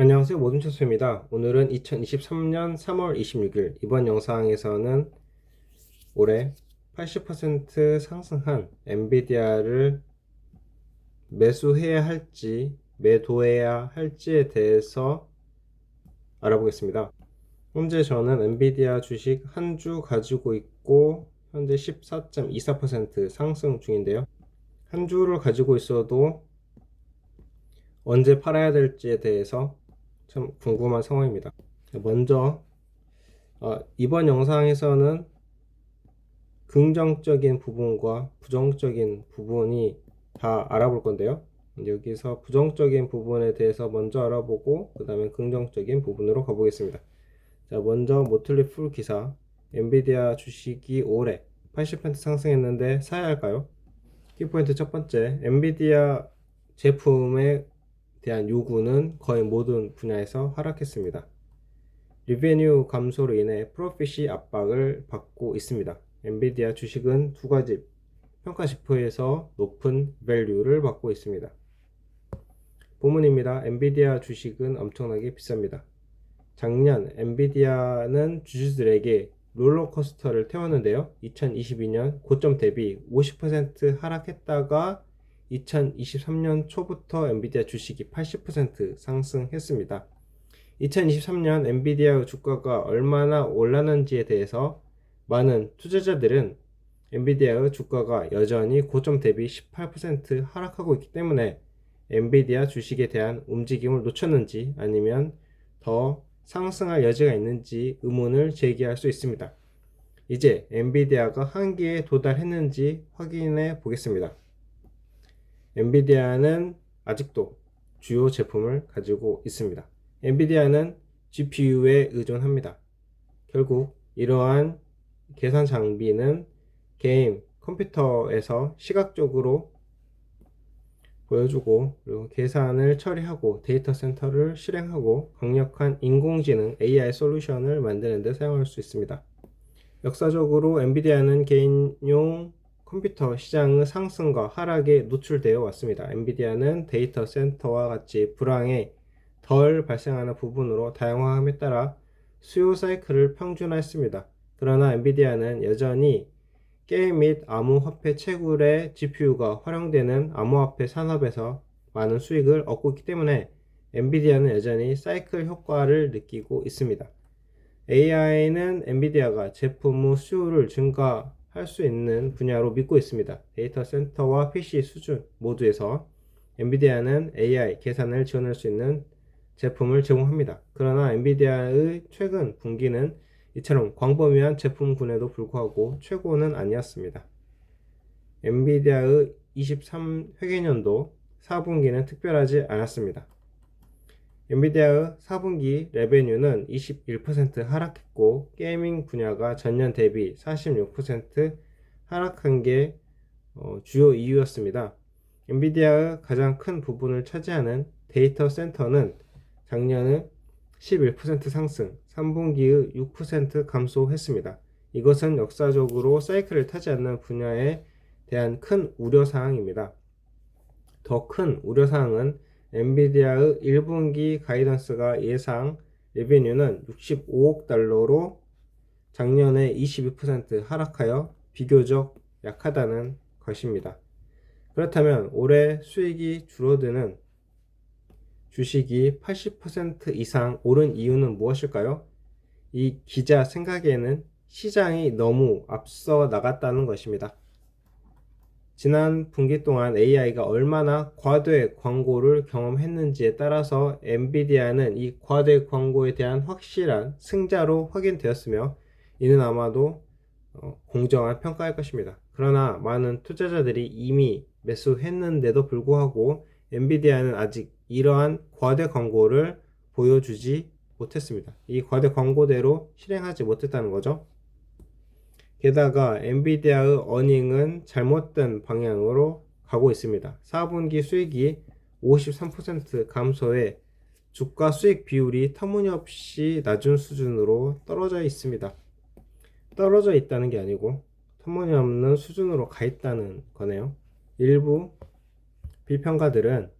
안녕하세요. 모든 채소입니다. 오늘은 2023년 3월 26일. 이번 영상에서는 올해 80% 상승한 엔비디아를 매수해야 할지 매도해야 할지에 대해서 알아보겠습니다. 현재 저는 엔비디아 주식 한 주 가지고 있고 현재 14.24% 상승 중인데요. 한 주를 가지고 있어도 언제 팔아야 될지에 대해서 참 궁금한 상황입니다. 먼저 어, 이번 영상에서는 긍정적인 부분과 부정적인 부분이 다 알아볼 건데요. 여기서 부정적인 부분에 대해서 먼저 알아보고 그 다음에 긍정적인 부분으로 가보겠습니다. 자, 먼저 모틀리 풀 기사 엔비디아 주식이 올해 80% 상승했는데 사야 할까요? 키포인트 첫 번째 엔비디아 제품의 대한 요구는 거의 모든 분야에서 하락했습니다. 리베뉴 감소로 인해 프로핏이 압박을 받고 있습니다. 엔비디아 주식은 두 가지 평가 지표에서 높은 밸류를 받고 있습니다. 본문입니다. 엔비디아 주식은 엄청나게 비쌉니다. 작년 엔비디아는 주주들에게 롤러코스터를 태웠는데요. 2022년 고점 대비 50% 하락했다가 2023년 초부터 엔비디아 주식이 80% 상승했습니다. 2023년 엔비디아 주가가 얼마나 올랐는지에 대해서 많은 투자자들은 엔비디아의 주가가 여전히 고점 대비 18% 하락하고 있기 때문에 엔비디아 주식에 대한 움직임을 놓쳤는지 아니면 더 상승할 여지가 있는지 의문을 제기할 수 있습니다. 이제 엔비디아가 한계에 도달했는지 확인해 보겠습니다. 엔비디아는 아직도 주요 제품을 가지고 있습니다. 엔비디아는 GPU에 의존합니다. 결국 이러한 계산 장비는 게임 컴퓨터에서 시각적으로 보여주고 그리고 계산을 처리하고 데이터 센터를 실행하고 강력한 인공지능 AI 솔루션을 만드는 데 사용할 수 있습니다. 역사적으로 엔비디아는 개인용 컴퓨터 시장의 상승과 하락에 노출되어 왔습니다. 엔비디아는 데이터 센터와 같이 불황에 덜 발생하는 부분으로 다양화함에 따라 수요 사이클을 평준화했습니다. 그러나 엔비디아는 여전히 게임 및 암호화폐 채굴의 GPU가 활용되는 암호화폐 산업에서 많은 수익을 얻고 있기 때문에 엔비디아는 여전히 사이클 효과를 느끼고 있습니다. AI는 엔비디아가 제품 의 수요를 증가 할 수 있는 분야로 믿고 있습니다. 데이터 센터와 PC 수준 모두에서 엔비디아는 AI 계산을 지원할 수 있는 제품을 제공합니다. 그러나 엔비디아의 최근 분기는 이처럼 광범위한 제품군에도 불구하고 최고는 아니었습니다. 엔비디아의 23 회계년도 4분기는 특별하지 않았습니다. 엔비디아의 4분기 레베뉴는 21% 하락했고 게이밍 분야가 전년 대비 46% 하락한 게 어, 주요 이유였습니다. 엔비디아의 가장 큰 부분을 차지하는 데이터 센터는 작년에 11% 상승, 3분기의 6% 감소했습니다. 이것은 역사적으로 사이클을 타지 않는 분야에 대한 큰 우려사항입니다. 더 큰 우려사항은 엔비디아의 1분기 가이던스가 예상 레베뉴는 65억 달러로 작년에 22% 하락하여 비교적 약하다는 것입니다. 그렇다면 올해 수익이 줄어드는 주식이 80% 이상 오른 이유는 무엇일까요? 이 기자 생각에는 시장이 너무 앞서 나갔다는 것입니다. 지난 분기 동안 AI가 얼마나 과대 광고를 경험했는지에 따라서 엔비디아는 이 과대 광고에 대한 확실한 승자로 확인되었으며 이는 아마도 어, 공정한 평가일 것입니다. 그러나 많은 투자자들이 이미 매수했는데도 불구하고 엔비디아는 아직 이러한 과대 광고를 보여주지 못했습니다. 이 과대 광고대로 실행하지 못했다는 거죠. 게다가 엔비디아의 어닝은 잘못된 방향으로 가고 있습니다. 4분기 수익이 53% 감소해 주가 수익 비율이 터무니없이 낮은 수준으로 떨어져 있습니다. 떨어져 있다는 게 아니고 터무니없는 수준으로 가 있다는 거네요. 일부 비평가들은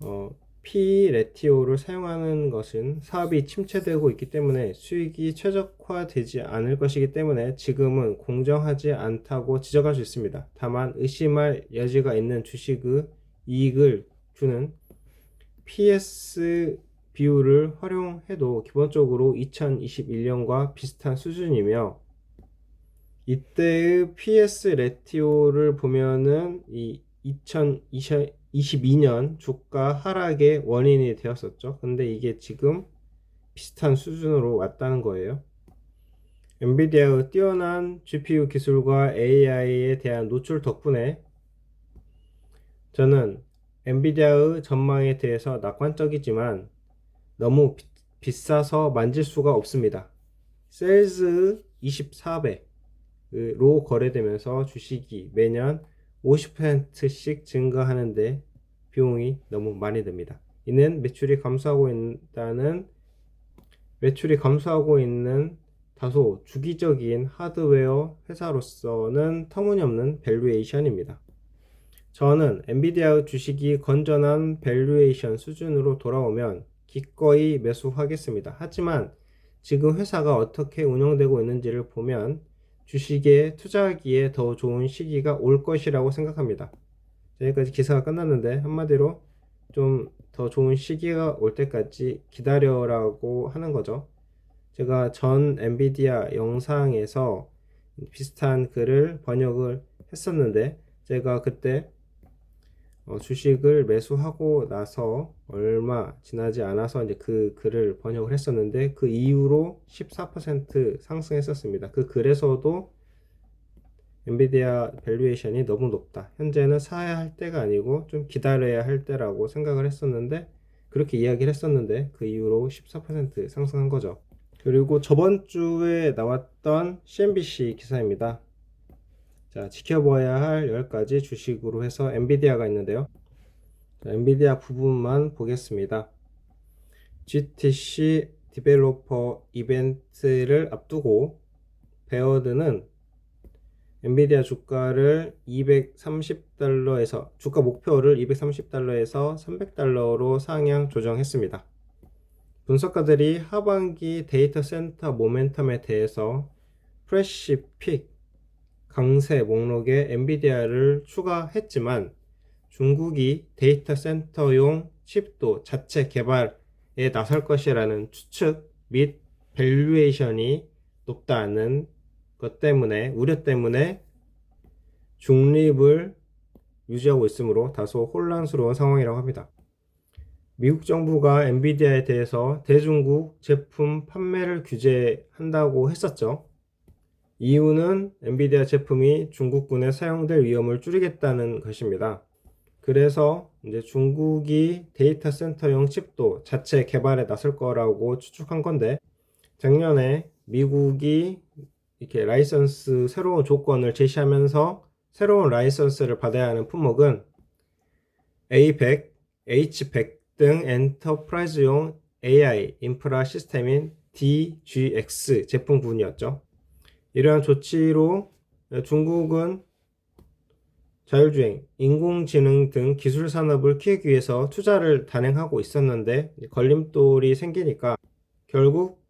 어, P 레티오를 사용하는 것은 사업이 침체되고 있기 때문에 수익이 최적화되지 않을 것이기 때문에 지금은 공정하지 않다고 지적할 수 있습니다. 다만 의심할 여지가 있는 주식의 이익을 주는 PS 비율을 활용해도 기본적으로 2021년과 비슷한 수준이며 이때의 PS 레티오를 보면은 이 2022년 주가 하락의 원인이 되었었죠. 근데 이게 지금 비슷한 수준으로 왔다는 거예요. 엔비디아의 뛰어난 GPU 기술과 AI에 대한 노출 덕분에 저는 엔비디아의 전망에 대해서 낙관적이지만 너무 비, 비싸서 만질 수가 없습니다. 셀즈 24배로 거래되면서 주식이 매년 50%씩 증가하는데 비용이 너무 많이 듭니다. 이는 매출이 감소하고 있다는 매출이 감소하고 있는 다소 주기적인 하드웨어 회사로서는 터무니없는 밸류에이션입니다. 저는 엔비디아 주식이 건전한 밸류에이션 수준으로 돌아오면 기꺼이 매수하겠습니다. 하지만 지금 회사가 어떻게 운영되고 있는지를 보면 주식에 투자하기에 더 좋은 시기가 올 것이라고 생각합니다. 여기까지 기사가 끝났는데 한마디로 좀 더 좋은 시기가 올 때까지 기다려라고 하는 거죠. 제가 전 엔비디아 영상에서 비슷한 글을 번역을 했었는데 제가 그때 어, 주식을 매수하고 나서 얼마 지나지 않아서 이제 그 글을 번역을 했었는데 그 이후로 14% 상승했었습니다. 그 글에서도 엔비디아 밸류에이션이 너무 높다. 현재는 사야 할 때가 아니고 좀 기다려야 할 때라고 생각을 했었는데 그렇게 이야기를 했었는데 그 이후로 14% 상승한 거죠. 그리고 저번 주에 나왔던 CNBC 기사입니다. 자, 지켜봐야 할 10가지 주식으로 해서 엔비디아가 있는데요. 자, 엔비디아 부분만 보겠습니다. GTC 디벨로퍼 이벤트를 앞두고 베어드는 엔비디아 주가를 230달러에서 주가 목표를 230달러에서 300달러로 상향 조정했습니다. 분석가들이 하반기 데이터 센터 모멘텀에 대해서 프레시 픽 강세 목록에 엔비디아를 추가했지만 중국이 데이터 센터용 칩도 자체 개발에 나설 것이라는 추측 및 밸류에이션이 높다는 것 때문에 우려 때문에 중립을 유지하고 있으므로 다소 혼란스러운 상황이라고 합니다. 미국 정부가 엔비디아에 대해서 대중국 제품 판매를 규제한다고 했었죠. 이유는 엔비디아 제품이 중국군에 사용될 위험을 줄이겠다는 것입니다. 그래서 이제 중국이 데이터 센터용 칩도 자체 개발에 나설 거라고 추측한 건데 작년에 미국이 이렇게 라이선스 새로운 조건을 제시하면서 새로운 라이선스를 받아야 하는 품목은 A100, H100 등 엔터프라이즈용 AI 인프라 시스템인 DGX 제품군이었죠. 이러한 조치로 중국은 자율주행, 인공지능 등 기술 산업을 키우기 위해서 투자를 단행하고 있었는데 걸림돌이 생기니까 결국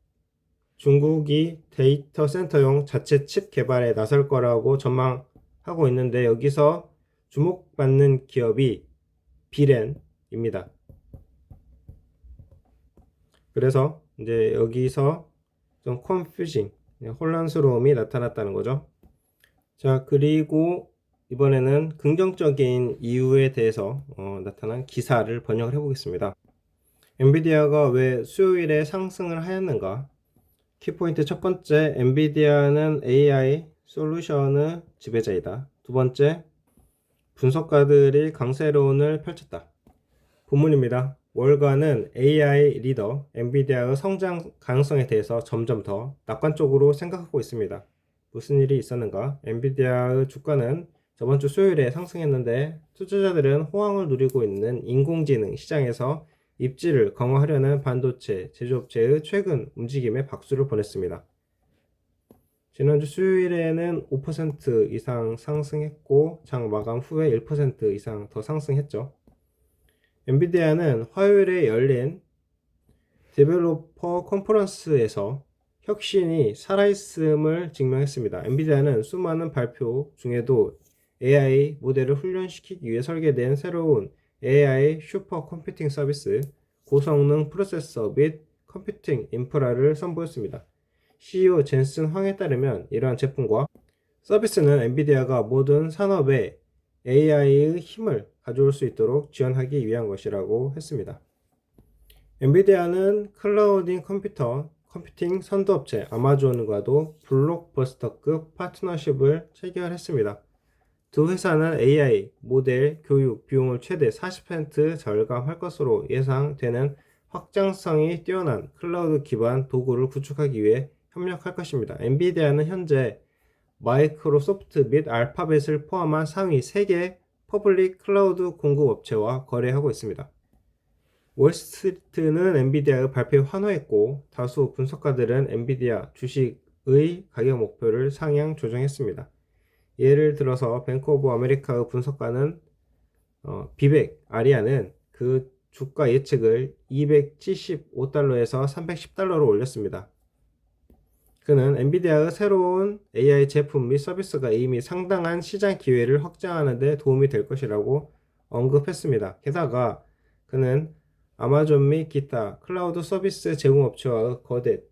중국이 데이터 센터용 자체 칩 개발에 나설 거라고 전망하고 있는데 여기서 주목받는 기업이 비렌입니다. 그래서 이제 여기서 좀 컨퓨징, 혼란스러움이 나타났다는 거죠. 자, 그리고 이번에는 긍정적인 이유에 대해서 어, 나타난 기사를 번역을 해보겠습니다. 엔비디아가 왜 수요일에 상승을 하였는가? 키포인트 첫 번째, 엔비디아는 AI 솔루션의 지배자이다. 두 번째, 분석가들이 강세론을 펼쳤다. 본문입니다. 월가는 AI 리더 엔비디아의 성장 가능성에 대해서 점점 더 낙관적으로 생각하고 있습니다. 무슨 일이 있었는가? 엔비디아의 주가는 저번 주 수요일에 상승했는데 투자자들은 호황을 누리고 있는 인공지능 시장에서 입지를 강화하려는 반도체 제조업체의 최근 움직임에 박수를 보냈습니다. 지난주 수요일에는 5% 이상 상승했고 장 마감 후에 1% 이상 더 상승했죠. 엔비디아는 화요일에 열린 데벨로퍼 컨퍼런스에서 혁신이 살아있음을 증명했습니다. 엔비디아는 수많은 발표 중에도 AI 모델을 훈련시키기 위해 설계된 새로운 AI 슈퍼 컴퓨팅 서비스, 고성능 프로세서 및 컴퓨팅 인프라를 선보였습니다. CEO 젠슨 황에 따르면 이러한 제품과 서비스는 엔비디아가 모든 산업에 AI의 힘을 가져올 수 있도록 지원하기 위한 것이라고 했습니다. 엔비디아는 클라우딩 컴퓨터, 컴퓨팅 선도업체 아마존과도 블록버스터급 파트너십을 체결했습니다. 두 회사는 AI 모델 교육 비용을 최대 40% 절감할 것으로 예상되는 확장성이 뛰어난 클라우드 기반 도구를 구축하기 위해 협력할 것입니다. 엔비디아는 현재 마이크로소프트 및 알파벳을 포함한 상위 3개 퍼블릭 클라우드 공급 업체와 거래하고 있습니다. 월스트리트는 엔비디아의 발표에 환호했고 다수 분석가들은 엔비디아 주식의 가격 목표를 상향 조정했습니다. 예를 들어서 뱅크 오브 아메리카의 분석가는 어, 비백 아리아는 그 주가 예측을 275달러에서 310달러로 올렸습니다. 그는 엔비디아의 새로운 AI 제품 및 서비스가 이미 상당한 시장 기회를 확장하는 데 도움이 될 것이라고 언급했습니다. 게다가 그는 아마존 및 기타 클라우드 서비스 제공업체와의 거대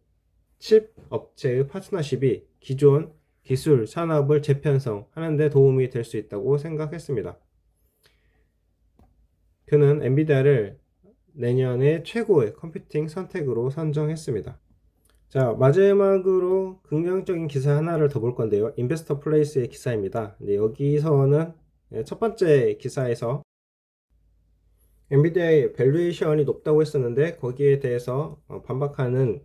칩 업체의 파트너십이 기존 기술 산업을 재편성하는 데 도움이 될 수 있다고 생각했습니다. 그는 엔비디아를 내년의 최고의 컴퓨팅 선택으로 선정했습니다. 자, 마지막으로 긍정적인 기사 하나를 더 볼 건데요. 인베스터 플레이스의 기사입니다. 여기서는 예, 첫 번째 기사에서 엔비디아의 밸류에이션이 높다고 했었는데 거기에 대해서 어, 반박하는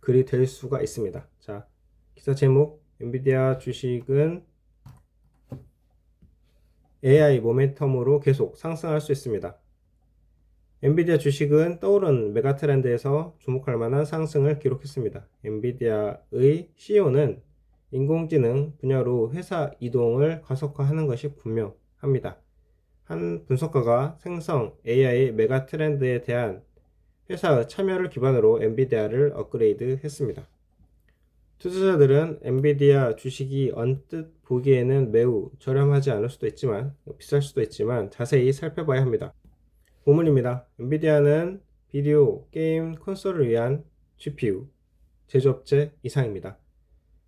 글이 될 수가 있습니다. 자, 기사 제목 엔비디아 주식은 AI 모멘텀으로 계속 상승할 수 있습니다. 엔비디아 주식은 떠오른 메가 트렌드에서 주목할 만한 상승을 기록했습니다. 엔비디아의 CEO는 인공지능 분야로 회사 이동을 가속화하는 것이 분명합니다. 한 분석가가 생성 AI 메가 트렌드에 대한 회사의 참여를 기반으로 엔비디아를 업그레이드 했습니다. 투자자들은 엔비디아 주식이 언뜻 보기에는 매우 저렴하지 않을 수도 있지만 비쌀 수도 있지만 자세히 살펴봐야 합니다. 고문입니다. 엔비디아는 비디오 게임 콘솔을 위한 GPU 제조업체 이상입니다.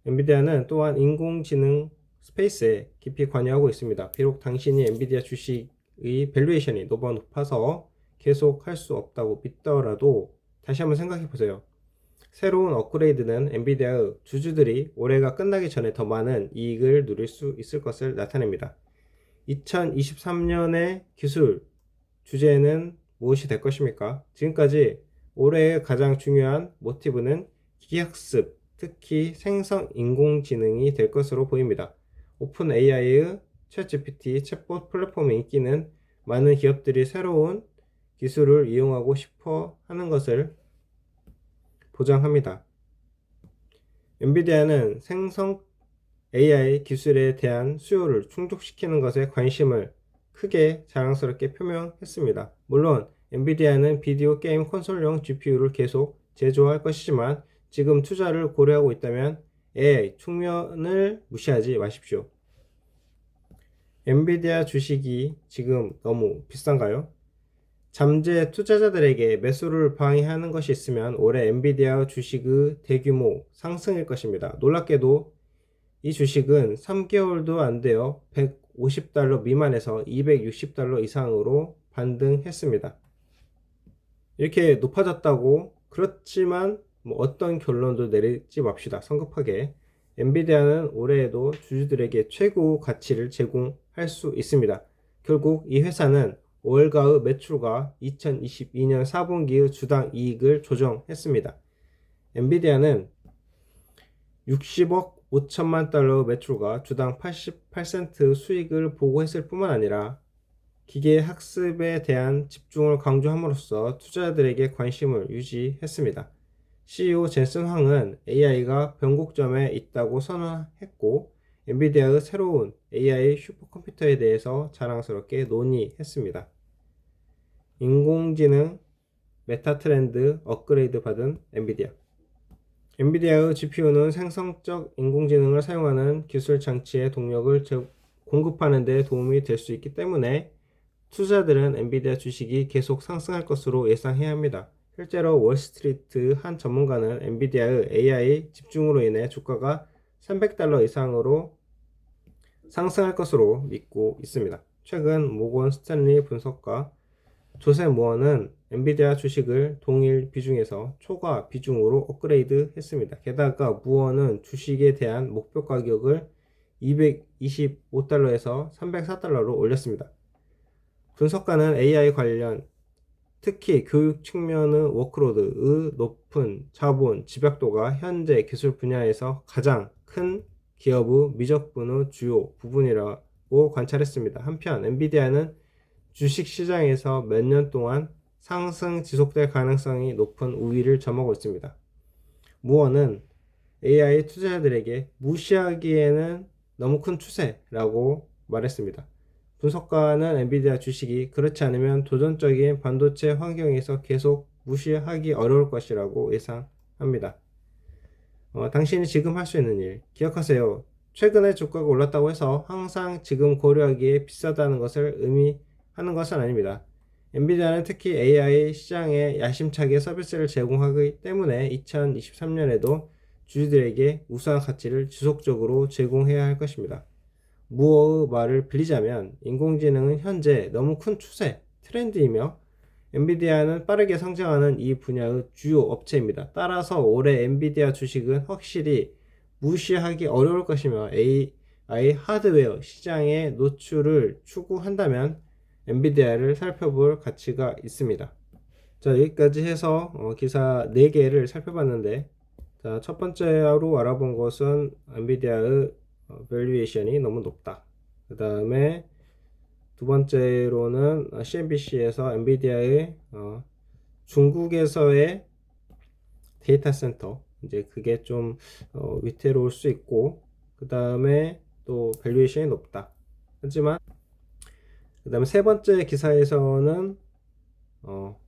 엔비디아는 또한 인공지능 스페이스에 깊이 관여하고 있습니다. 비록 당신이 엔비디아 주식의 밸류에이션이 너무 높아서 계속 할 수 없다고 믿더라도 다시 한번 생각해 보세요. 새로운 업그레이드는 엔비디아의 주주들이 올해가 끝나기 전에 더 많은 이익을 누릴 수 있을 것을 나타냅니다. 2023년의 기술 주제는 무엇이 될 것입니까? 지금까지 올해의 가장 중요한 모티브는 기학습, 특히 생성 인공지능이 될 것으로 보입니다. 오픈 AI의 챗GPT 챗봇 플랫폼의 인기는 많은 기업들이 새로운 기술을 이용하고 싶어 하는 것을 보장합니다. 엔비디아는 생성 AI 기술에 대한 수요를 충족시키는 것에 관심을 크게 자랑스럽게 표명했습니다. 물론 엔비디아는 비디오 게임 콘솔용 GPU를 계속 제조할 것이지만 지금 투자를 고려하고 있다면 AI 측면을 무시하지 마십시오. 엔비디아 주식이 지금 너무 비싼가요? 잠재 투자자들에게 매수를 방해하는 것이 있으면 올해 엔비디아 주식의 대규모 상승일 것입니다. 놀랍게도 이 주식은 3개월도 안 되어 150달러 미만에서 260달러 이상으로 반등했습니다. 이렇게 높아졌다고 그렇지만 뭐 어떤 결론도 내리지 맙시다. 성급하게. 엔비디아는 올해에도 주주들에게 최고 가치를 제공할 수 있습니다. 결국 이 회사는 월가의 매출과 2022년 4분기의 주당 이익을 조정했습니다. 엔비디아는 60억 5천만 달러 매출과 주당 88센트 수익을 보고했을 뿐만 아니라 기계 학습에 대한 집중을 강조함으로써 투자자들에게 관심을 유지했습니다. CEO 젠슨 황은 AI가 변곡점에 있다고 선언했고 엔비디아의 새로운 AI 슈퍼컴퓨터에 대해서 자랑스럽게 논의했습니다. 인공지능 메타 트렌드 업그레이드 받은 엔비디아. 엔비디아의 GPU는 생성적 인공지능을 사용하는 기술 장치의 동력을 제- 공급하는 데 도움이 될 수 있기 때문에 투자들은 엔비디아 주식이 계속 상승할 것으로 예상해야 합니다. 실제로 월스트리트 한 전문가는 엔비디아의 AI 집중으로 인해 주가가 300달러 이상으로 상승할 것으로 믿고 있습니다. 최근 모건 스탠리 분석가 조세 무어는 엔비디아 주식을 동일 비중에서 초과 비중으로 업그레이드 했습니다. 게다가 무어는 주식에 대한 목표 가격을 225달러에서 304달러로 올렸습니다. 분석가는 AI 관련 특히 교육 측면의 워크로드의 높은 자본 집약도가 현재 기술 분야에서 가장 큰 기업의 미적분의 주요 부분이라고 관찰했습니다. 한편 엔비디아는 주식 시장에서 몇 년 동안 상승 지속될 가능성이 높은 우위를 점하고 있습니다. 무어는 AI 투자자들에게 무시하기에는 너무 큰 추세라고 말했습니다. 분석가는 엔비디아 주식이 그렇지 않으면 도전적인 반도체 환경에서 계속 무시하기 어려울 것이라고 예상합니다. 어, 당신이 지금 할 수 있는 일 기억하세요. 최근에 주가가 올랐다고 해서 항상 지금 고려하기에 비싸다는 것을 의미하는 것은 아닙니다. 엔비디아는 특히 AI 시장에 야심차게 서비스를 제공하기 때문에 2023년에도 주주들에게 우수한 가치를 지속적으로 제공해야 할 것입니다. 무어의 말을 빌리자면 인공지능은 현재 너무 큰 추세, 트렌드이며 엔비디아는 빠르게 성장하는 이 분야의 주요 업체입니다. 따라서 올해 엔비디아 주식은 확실히 무시하기 어려울 것이며 AI 하드웨어 시장의 노출을 추구한다면 엔비디아를 살펴볼 가치가 있습니다. 자, 여기까지 해서 어, 기사 4개를 살펴봤는데 자, 첫 번째로 알아본 것은 엔비디아의 어, 밸류에이션이 너무 높다. 그 다음에 두 번째로는 CNBC에서 엔비디아의 어, 중국에서의 데이터 센터 이제 그게 좀 어, 위태로울 수 있고 그 다음에 또 밸류에이션이 높다. 하지만 그 다음에 세 번째 기사에서는 어,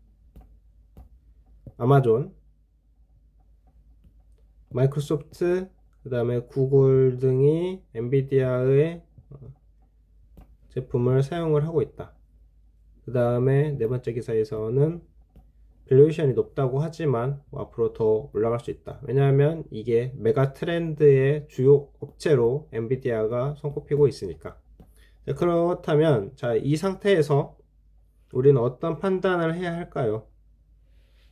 아마존, 마이크로소프트, 그 다음에 구글 등이 엔비디아의 어, 제품을 사용을 하고 있다. 그 다음에 네 번째 기사에서는 밸류에이션이 높다고 하지만 뭐 앞으로 더 올라갈 수 있다. 왜냐하면 이게 메가 트렌드의 주요 업체로 엔비디아가 손꼽히고 있으니까. 자, 그렇다면 자, 이 상태에서 우리는 어떤 판단을 해야 할까요?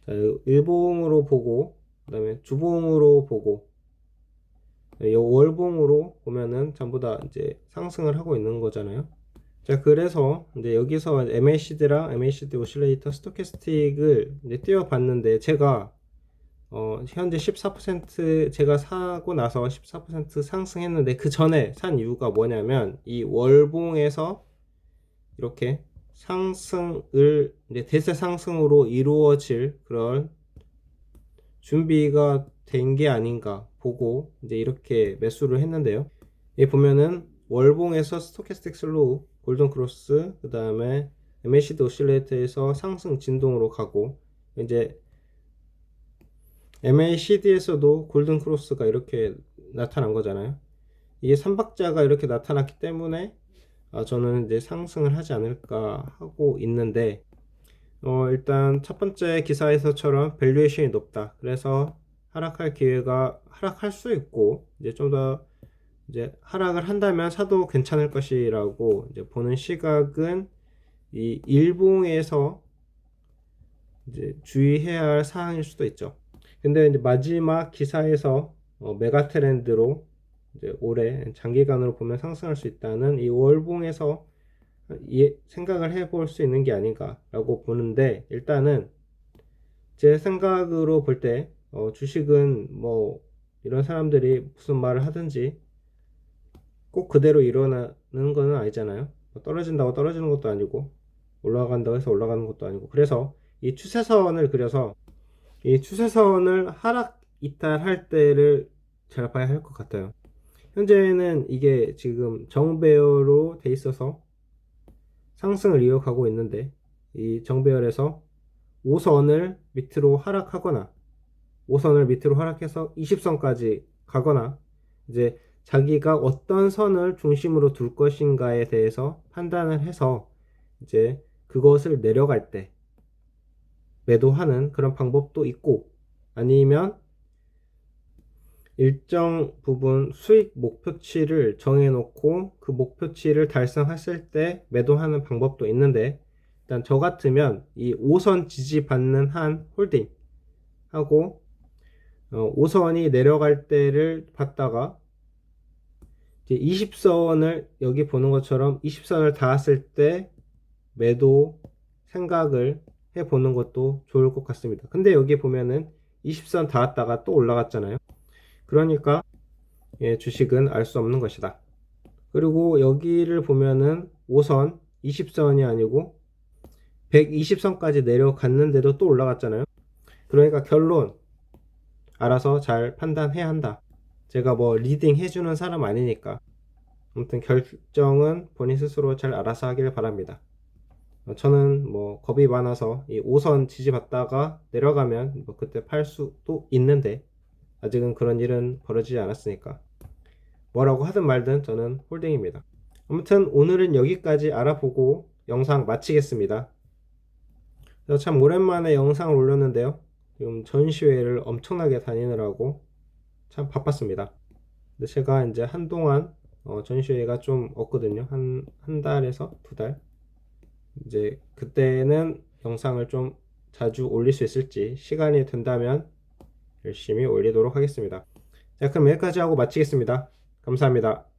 자, 일봉으로 보고 그다음에 주봉으로 보고 이 월봉으로 보면은 전부 다 이제 상승을 하고 있는 거잖아요. 자, 그래서 이제 여기서 MACD랑 MACD 오실레이터 스토캐스틱을 이제 띄워 봤는데 제가 어, 현재 14% 제가 사고 나서 14% 상승했는데 그 전에 산 이유가 뭐냐면 이 월봉에서 이렇게 상승을 이제 대세 상승으로 이루어질 그런 준비가 된 게 아닌가 보고 이제 이렇게 매수를 했는데요. 이 보면은 월봉에서 스토캐스틱 슬로우, 골든 크로스, 그 다음에 MACD 오실레이터에서 상승 진동으로 가고 이제 MACD에서도 골든 크로스가 이렇게 나타난 거잖아요. 이게 삼박자가 이렇게 나타났기 때문에 아, 저는 이제 상승을 하지 않을까 하고 있는데 어, 일단 첫 번째 기사에서처럼 밸류에이션이 높다. 그래서 하락할 기회가 하락할 수 있고 이제 좀 더 이제 하락을 한다면 사도 괜찮을 것이라고 이제 보는 시각은 이 일봉에서 이제 주의해야 할 사항일 수도 있죠. 근데 이제 마지막 기사에서 어, 메가 트렌드로 이제 올해 장기간으로 보면 상승할 수 있다는 이 월봉에서 이 생각을 해볼 수 있는 게 아닌가라고 보는데 일단은 제 생각으로 볼때 어, 주식은 뭐 이런 사람들이 무슨 말을 하든지 꼭 그대로 일어나는 건 아니잖아요. 뭐 떨어진다고 떨어지는 것도 아니고 올라간다고 해서 올라가는 것도 아니고 그래서 이 추세선을 그려서 이 추세선을 하락 이탈할 때를 잘 봐야 할 것 같아요. 현재는 이게 지금 정배열로 돼 있어서 상승을 이어가고 있는데 이 정배열에서 5선을 밑으로 하락하거나 5선을 밑으로 하락해서 20선까지 가거나 이제 자기가 어떤 선을 중심으로 둘 것인가에 대해서 판단을 해서 이제 그것을 내려갈 때 매도하는 그런 방법도 있고 아니면 일정 부분 수익 목표치를 정해놓고 그 목표치를 달성했을 때 매도하는 방법도 있는데 일단 저 같으면 이 5선 지지받는 한 홀딩 하고 어, 5선이 내려갈 때를 봤다가 이제 20선을 여기 보는 것처럼 20선을 닿았을 때 매도 생각을 해 보는 것도 좋을 것 같습니다. 근데 여기 보면은 20선 닿았다가 또 올라갔잖아요. 그러니까 예, 주식은 알 수 없는 것이다. 그리고 여기를 보면은 5선 20선이 아니고 120선까지 내려갔는데도 또 올라갔잖아요. 그러니까 결론 알아서 잘 판단해야 한다. 제가 뭐 리딩 해주는 사람 아니니까. 아무튼 결정은 본인 스스로 잘 알아서 하길 바랍니다. 어, 저는 뭐 겁이 많아서 이 5선 지지받다가 내려가면 뭐 그때 팔 수도 있는데 아직은 그런 일은 벌어지지 않았으니까 뭐라고 하든 말든 저는 홀딩입니다. 아무튼 오늘은 여기까지 알아보고 영상 마치겠습니다. 그래서 참 오랜만에 영상을 올렸는데요. 지금 전시회를 엄청나게 다니느라고 참 바빴습니다. 근데 제가 이제 한동안 어, 전시회가 좀 없거든요. 한, 한 달에서 두 달. 이제 그때는 영상을 좀 자주 올릴 수 있을지 시간이 된다면 열심히 올리도록 하겠습니다. 자, 그럼 여기까지 하고 마치겠습니다. 감사합니다.